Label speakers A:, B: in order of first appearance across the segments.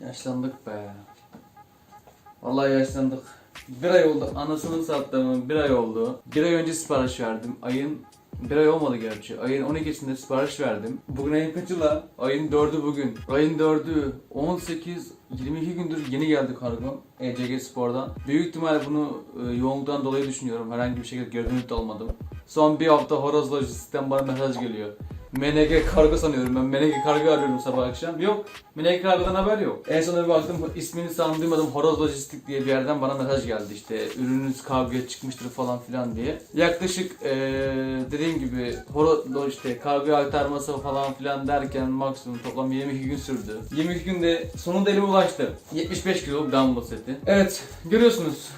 A: Yaşlandık be. Vallahi yaşlandık. Bir ay oldu. Anasını sattığımın bir ay oldu. Bir ay önce sipariş verdim. Ayın bir ay olmadı gerçi. Ayın 12'sinde sipariş verdim. Bugün ayın kaçı la? Ayın 4'ü bugün. Ayın 4'ü 18 22 gündür yeni geldi kargo ECG Spor'dan. Büyük ihtimal bunu e, yoğunluktan dolayı düşünüyorum. Herhangi bir şekilde dönüt de almadım. Son bir hafta horoz lojistikten bana mesaj geliyor. MNG kargo sanıyorum ben. MNG kargo arıyorum sabah akşam. Yok. MNG kargodan haber yok. En son bir baktım ismini sandım duymadım. Horoz Lojistik diye bir yerden bana mesaj geldi işte. Ürününüz kargoya çıkmıştır falan filan diye. Yaklaşık eee, dediğim gibi horoz işte kargoya aktarması falan filan derken maksimum toplam 22 gün sürdü. 22 günde sonunda elime ulaştı. 75 kilo dumbbell seti. Evet görüyorsunuz.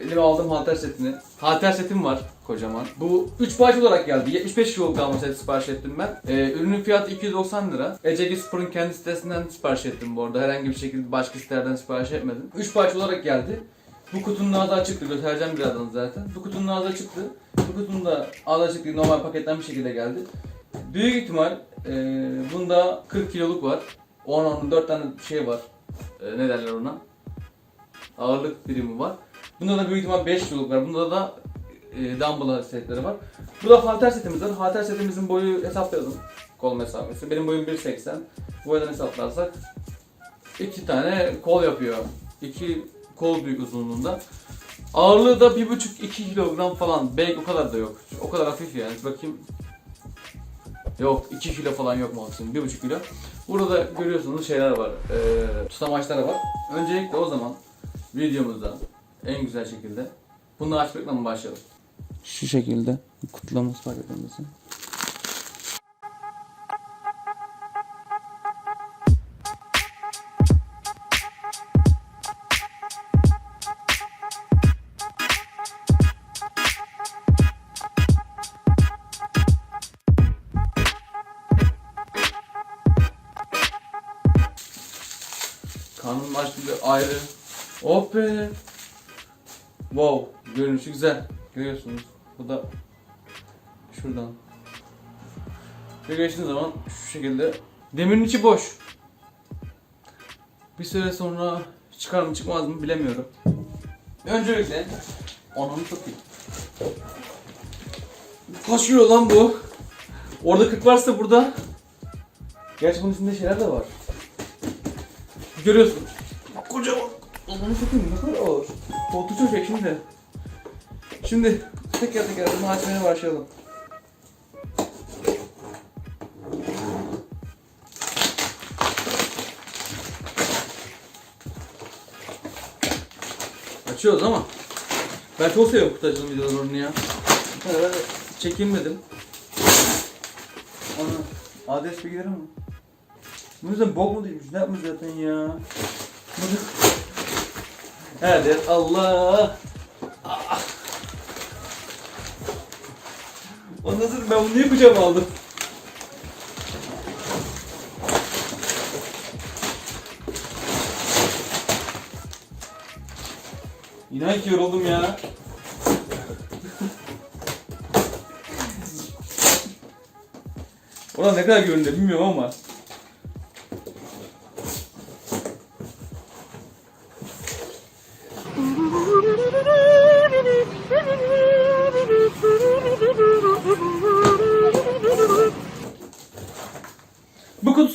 A: Elime aldım halter setini. Halter setim var kocaman. Bu 3 parça olarak geldi. 75 kiloluk damla seti sipariş ettim ben. Ee, ürünün fiyatı 290 lira. ECG Spor'un kendi sitesinden sipariş ettim bu arada. Herhangi bir şekilde başka sitelerden sipariş etmedim. 3 parça olarak geldi. Bu kutunun ağzı açıktı. Göstereceğim birazdan zaten. Bu kutunun ağzı açıktı. Bu kutunun da ağzı açık değil. Normal paketlenmiş şekilde geldi. Büyük ihtimal e, bunda 40 kiloluk var. 10-14 tane şey var. E, ne derler ona? Ağırlık birimi var. Bunda da büyük ihtimal 5 kiloluk var. Bunda da e, dumbbell setleri var. Bu da halter setimiz var. Halter setimizin boyu hesaplayalım. Kol mesafesi. Benim boyum 1.80. Bu boydan hesaplarsak 2 tane kol yapıyor. 2 kol büyük uzunluğunda. Ağırlığı da 1.5-2 kilogram falan. Belki o kadar da yok. O kadar hafif yani. Bakayım. Yok 2 kilo falan yok maksimum. 1.5 kilo. Burada da görüyorsunuz şeyler var. E, tutamaçlar var. Öncelikle o zaman videomuzda en güzel şekilde bunu açmakla mı başlayalım? Şu şekilde kutlaması fark edilmesin. Karnım açtı ayrı. Oh be. Wow, görünüşü güzel. Görüyorsunuz. Bu da şuradan. Şöyle geçtiğiniz zaman şu şekilde. Demirin içi boş. Bir süre sonra çıkar mı çıkmaz mı bilemiyorum. Öncelikle ananı satayım. Kaç kilo lan bu? Orada 40 varsa burada. Gerçi bunun içinde şeyler de var. Görüyorsun. Kocaman. Ananı satayım ne kadar ağır. Koltuğu çökecek şimdi. Şimdi teker teker bunu açmaya başlayalım. Açıyoruz ama ben çok seviyorum açılım videolarını ya. Bir tane ben de çekinmedim. Ana adres bilgileri mi? Bu yüzden bok mu değilmiş? Ne yapmış zaten ya? Bu- Hadi Allah. Ah. Ondan sonra ben bunu niye kucağıma aldım? İnan ki yoruldum ya. Ulan ne kadar göründü bilmiyorum ama.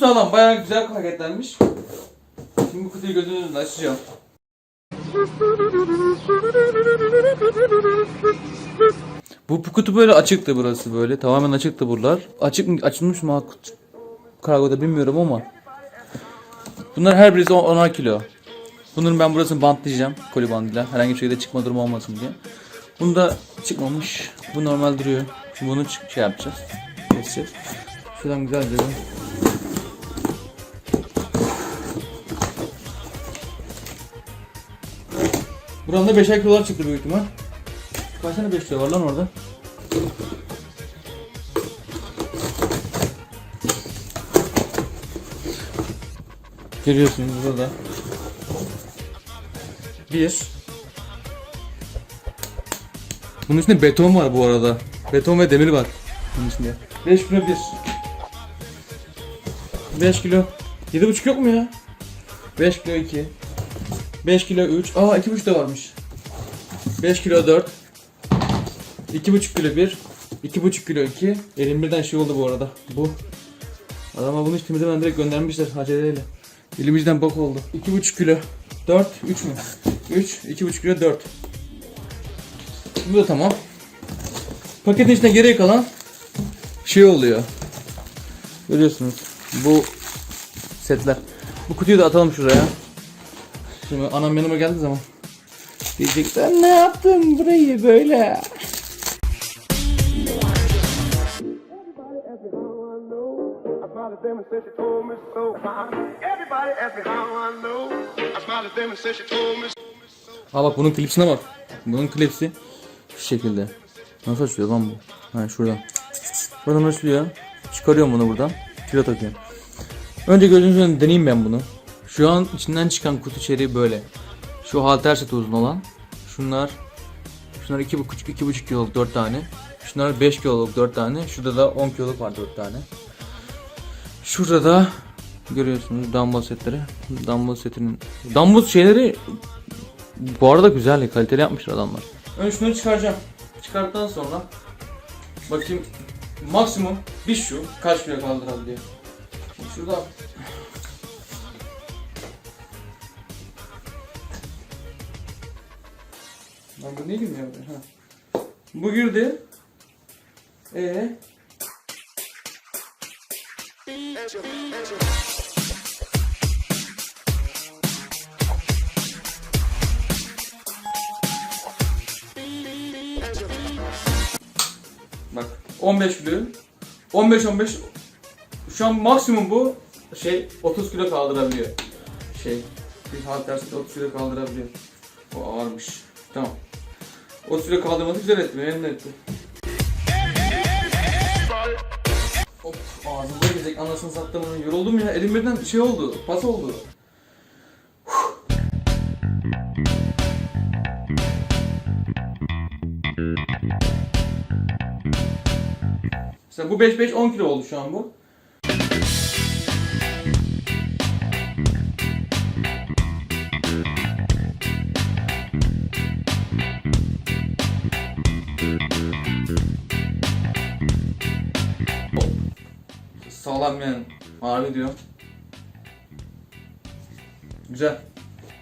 A: Sağlam, bayağı güzel paketlenmiş. Şimdi bu kutuyu gözünüzün açacağım. Bu, bu kutu böyle açıktı burası böyle. Tamamen açıktı buralar. Açık mı açılmış mı kut- kargoda bilmiyorum ama. Bunlar her birisi 10 kilo. Bunların ben burasını bantlayacağım koli bandıyla. Herhangi bir şekilde çıkma durumu olmasın diye. Bunda çıkmamış. Bu normal duruyor. Şimdi bunu şey yapacağız. Keseceğiz. Şuradan güzelce bir Buranın da 5'er kilolar çıktı büyük ihtimal. Kaç tane 5 kilo var lan orada? Görüyorsunuz burada. Bir. Bunun içinde beton var bu arada. Beton ve demir var. Bunun içinde. 5 kilo bir. 5 kilo. 7,5 yok mu ya? 5 kilo 2. 5 kilo 3. Aa 2,5 da varmış. 5 kilo 4. 2,5 kilo 1. 2,5 kilo 2. Elim birden şey oldu bu arada. Bu. Adama bunu hiç temizlemeden direkt göndermişler aceleyle. Elimizden bok oldu. 2,5 kilo. 4. 3 mü? 3. 2,5 kilo 4. Bu da tamam. Paketin içinde geriye kalan şey oluyor. Görüyorsunuz. Bu setler. Bu kutuyu da atalım şuraya. Şimdi anam yanıma geldiği zaman diyecek sen ne yaptın burayı böyle? Ha bak bunun klipsine bak. Bunun klipsi şu şekilde. Nasıl açılıyor lan bu? Ha şuradan. Buradan açılıyor. Çıkarıyorum bunu buradan. Kilo takıyorum. Önce gözünüzün önünde deneyeyim ben bunu. Şu an içinden çıkan kutu içeriği böyle. Şu halter seti uzun olan. Şunlar Şunlar 2,5 2,5 kiloluk 4 tane. Şunlar 5 kiloluk 4 tane. Şurada da 10 kiloluk var 4 tane. Şurada da görüyorsunuz dumbbell setleri. Dumbbell setinin dumbbell şeyleri bu arada güzel, kaliteli yapmışlar adamlar. Önce şunu çıkaracağım. Çıkarttıktan sonra bakayım maksimum bir şu kaç kilo kaldırabiliyor. Şurada Lan bu ne girmiyor buraya? Ha. Bu girdi. Ee, bak 15 kilo. 15 15 şu an maksimum bu şey 30 kilo kaldırabiliyor. Şey bir halter seti 30 kilo kaldırabiliyor. O ağırmış. Tamam. 30 kilo kaldırması güzel etti. Memnun etti. Hop ağzımda gezecek anasını sattım onu. Yoruldum ya. Elim birden şey oldu. Pas oldu. Mesela bu 5-5 10 kilo oldu şu an bu. Yani. Harbi diyor. Güzel.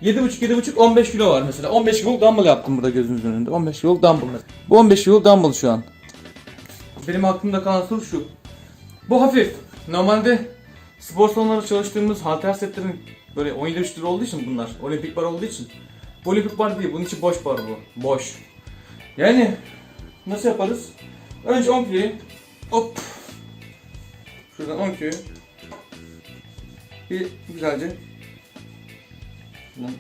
A: 7,5 7,5 15 kilo var mesela. 15 kiloluk dumbbell yaptım burada gözünüzün önünde. 15 kiloluk dumbbell. Bu 15 kiloluk dumbbell şu an. Benim aklımda kalan soru şu. Bu hafif. Normalde spor salonlarında çalıştığımız halter setlerin böyle 17 lira olduğu için bunlar. Olimpik bar olduğu için. Bu olimpik bar değil. Bunun içi boş bar bu. Boş. Yani nasıl yaparız? Önce 10 kiloyu hop Şuradan 10 kiloyu bir güzelce Şuradan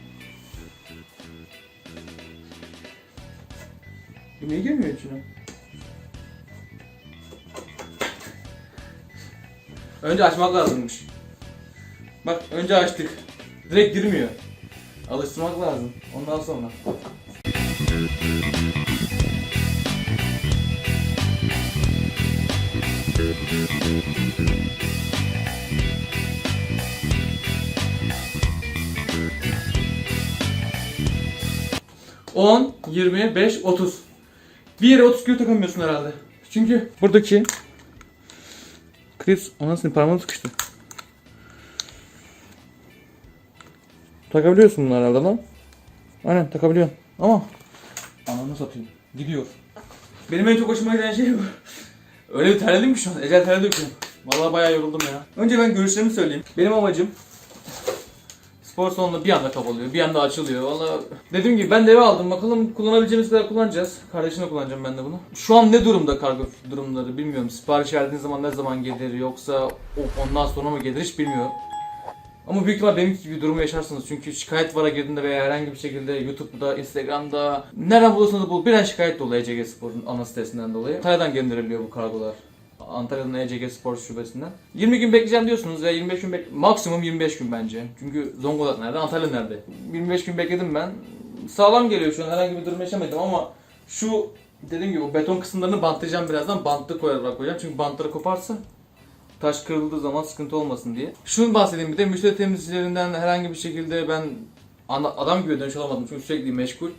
A: Bu niye girmiyor içine? Önce açmak lazımmış. Bak önce açtık. Direkt girmiyor. Alıştırmak lazım. Ondan sonra. On, 25, 30. Bir yere 30 kilo takamıyorsun herhalde. Çünkü buradaki Krips anasını parmağım sıkıştı. Takabiliyorsun bunu herhalde lan. Aynen takabiliyorsun. Ama ananı satayım. Gidiyor. Benim en çok hoşuma giden şey bu. Öyle bir terledim ki şu an. Ecel terledi döküyorum. Vallahi bayağı yoruldum ya. Önce ben görüşlerimi söyleyeyim. Benim amacım spor salonu bir anda kapalıyor, bir anda açılıyor. Vallahi dediğim gibi ben de eve aldım. Bakalım kullanabileceğimiz kadar kullanacağız. Kardeşimle kullanacağım ben de bunu. Şu an ne durumda kargo durumları bilmiyorum. Sipariş verdiğiniz zaman ne zaman gelir yoksa ondan sonra mı gelir hiç bilmiyorum. Ama büyük ihtimal benim gibi bir durumu yaşarsınız. Çünkü şikayet vara girdiğinde veya herhangi bir şekilde YouTube'da, Instagram'da nereden bulursanız bul. Biren şikayet dolu ECG Spor'un ana sitesinden dolayı. Antalya'dan gönderiliyor bu kargolar. Antalya'nın ECG Spor şubesinden. 20 gün bekleyeceğim diyorsunuz ve 25 gün bek maksimum 25 gün bence. Çünkü Zonguldak nerede, Antalya nerede? 25 gün bekledim ben. Sağlam geliyor şu an herhangi bir durum yaşamadım ama şu dediğim gibi o beton kısımlarını bantlayacağım birazdan. Bantlı koyarak koyacağım çünkü bantları koparsa taş kırıldığı zaman sıkıntı olmasın diye. Şunu bahsedeyim bir de müşteri temsilcilerinden herhangi bir şekilde ben adam gibi dönüş alamadım çünkü sürekli meşgul.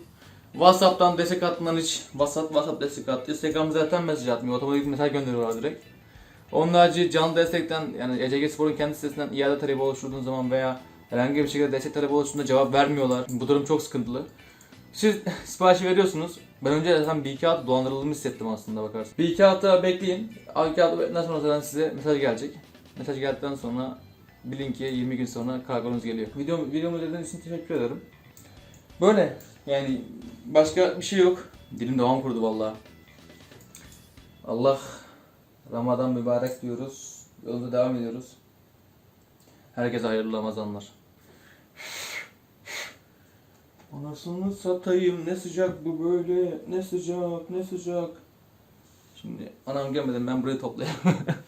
A: WhatsApp'tan destek hattından hiç WhatsApp WhatsApp destek hattı. Instagram zaten mesaj atmıyor. Otomatik mesaj gönderiyorlar direkt. Onun harici canlı destekten yani ECG Spor'un kendi sitesinden iade talebi oluşturduğun zaman veya herhangi bir şekilde destek talebi oluşturduğunda cevap vermiyorlar. Bu durum çok sıkıntılı. Siz siparişi veriyorsunuz. Ben önce zaten bir iki hafta dolandırıldığımı hissettim aslında bakarsın. Bir iki hafta bekleyin. İki hafta bekledikten sonra zaten size mesaj gelecek. Mesaj geldikten sonra bilin ki 20 gün sonra kargonuz geliyor. Videomu, videomu izlediğiniz için teşekkür ederim. Böyle yani başka bir şey yok. Dilim devam kurdu vallahi. Allah Ramazan mübarek diyoruz. Yolda devam ediyoruz. Herkese hayırlı Ramazanlar. Anasını satayım ne sıcak bu böyle ne sıcak ne sıcak. Şimdi anam gelmeden ben burayı toplayayım.